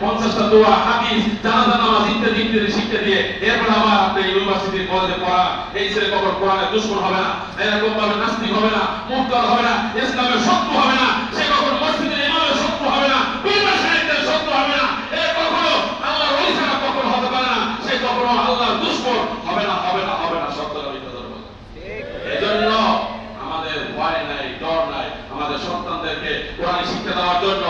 পঞ্চাশটা দোয়া, হাদিস, জানাজা, নামাজ ইত্যাদি ইত্যাদি শিক্ষা দিয়ে এরপর আবার আপনি ইউনিভার্সিটির কলেজে পড়া, এই ছেলে কখনো পড়ালে দুশ্মন হবে না এরকম ভাবে নাস্তিক হবে না, মুক্তার হবে না, ইসলামের শত্রু হবে না সে কখনো মসজিদের ইমামের শত্রু হবে না বিনা সাহিত্যের শত্রু হবে না এ কখনো আল্লাহর ওলি ছাড়া কখনো হতে পারে না সে কখনো আল্লাহর দুশ্মন হবে না হবে না হবে না সত্য নবীতে ধরবো এজন্য আমাদের ভয় নাই ডর নাই আমাদের সন্তানদেরকে কোরআন শিক্ষা দেওয়ার জন্য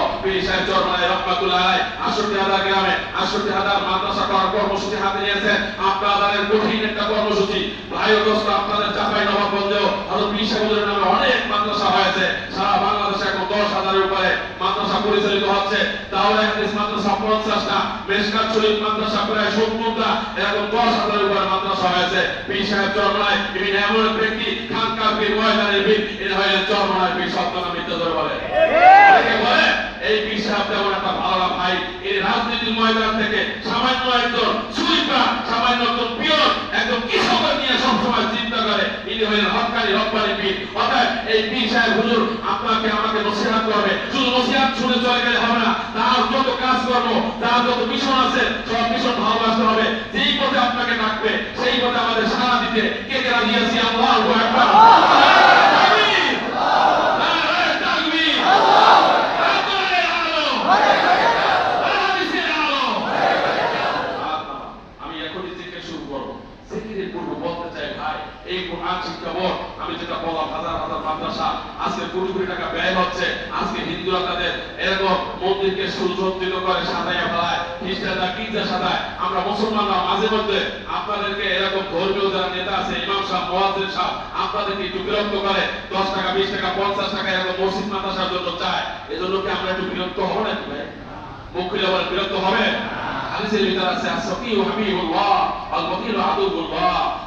তাহলে হাদিস মাদ্রাসা পঞ্চাশটা মেশকাত শরীফ মাদ্রাসা প্রায় সত্তরটা এরকম দশ হাজারের উপরে মাদ্রাসা হয়েছে। পীর সাহেব হয়ে চরমায় পীর সপ্তাহ মিথ্যা বলে অনেকে বলে এই পীর সাহেব তেমন একটা ভালো না ভাই এই রাজনীতির ময়দান থেকে সামান্য একজন সুইপার, সামান্য একজন পিয়ন, একজন কৃষকের নিয়ে সবসময় চিন্তা করে, ইনি হলেন হকানি রব্বানি পীর। অর্থাৎ এই পীর সাহেব, হুজুর, আপনাকে, আমাকে নসিহাত করবে। শুধু নসিহাত শুনে চলে গেলে হবে না তার যত কাজ করব তার যত মিশন আছে সব মিশন ভালোবাসতে হবে যেই পথে আপনাকে ডাকবে সেই পথে আমাদের সারা দিতে কে কে রাজি আছি আল্লাহ একবার আমি এখনই জিজ্ঞেস শুরু করব জিকিরের পূর্ব বলতে চাই ভাই এই কোরআন শিক্ষা বোর্ড আমি যেটা বললাম, হাজার হাজার মাদ্রাসা, আজকে কোটি কোটি টাকা ব্যয় হচ্ছে। আজকে হিন্দুরা তাদের এরকম মন্দিরকে সুসজ্জিত করে সাজাইয়া ফেলায়, খ্রিস্টানরা গির্জা সাজায়, আমরা মুসলমানরা মাঝে মধ্যে আপনাদেরকে এরকম ধর্মীয় যারা নেতা আছে, ইমাম সাহেব মোয়াজ্জেম সাহেব, আপনাদেরকে একটু বিরক্ত করে, দশ টাকা, বিশ টাকা, পঞ্চাশ টাকা এরকম মসজিদ মাদ্রাসার জন্য চায়। এজন্য কি আমরা একটু বিরক্ত হব নাকি ভাই? মুখ খুলে বিরক্ত হবে হাদিসের ভিতরে আছে আসফিউ হাবিবুল্লাহ আল বকিল আদুবুল্লাহ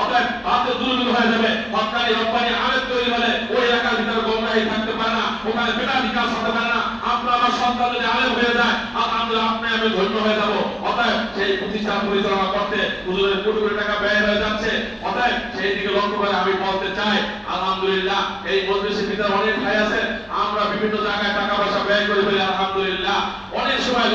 অতএব হয়ে যাবে। রব্বানি তৈরি হলে ওই এলাকার ভিতরে থাকতে পারে না, ওখানে বিকাশ হতে পারে না। আপনার আমার সন্তান যদি আলেম হয়ে যায় আলহামদুলিল্লাহ আপনি আমি ধন্য হয়ে যাব। অতএব সেই প্রতিষ্ঠান পরিচালনা করতে হুজুরের কোটি কোটি টাকা ব্যয় হয়ে যাচ্ছে। অতএব সেই দিকে লক্ষ্য করে আমি বলতে চাই, আলহামদুলিল্লাহ, এই মজলিসের ভিতরে অনেক ভাই আছেন আমরা বিভিন্ন জায়গায় টাকা পয়সা ব্যয় করে ফেলি আলহামদুলিল্লাহ। অনেক সময়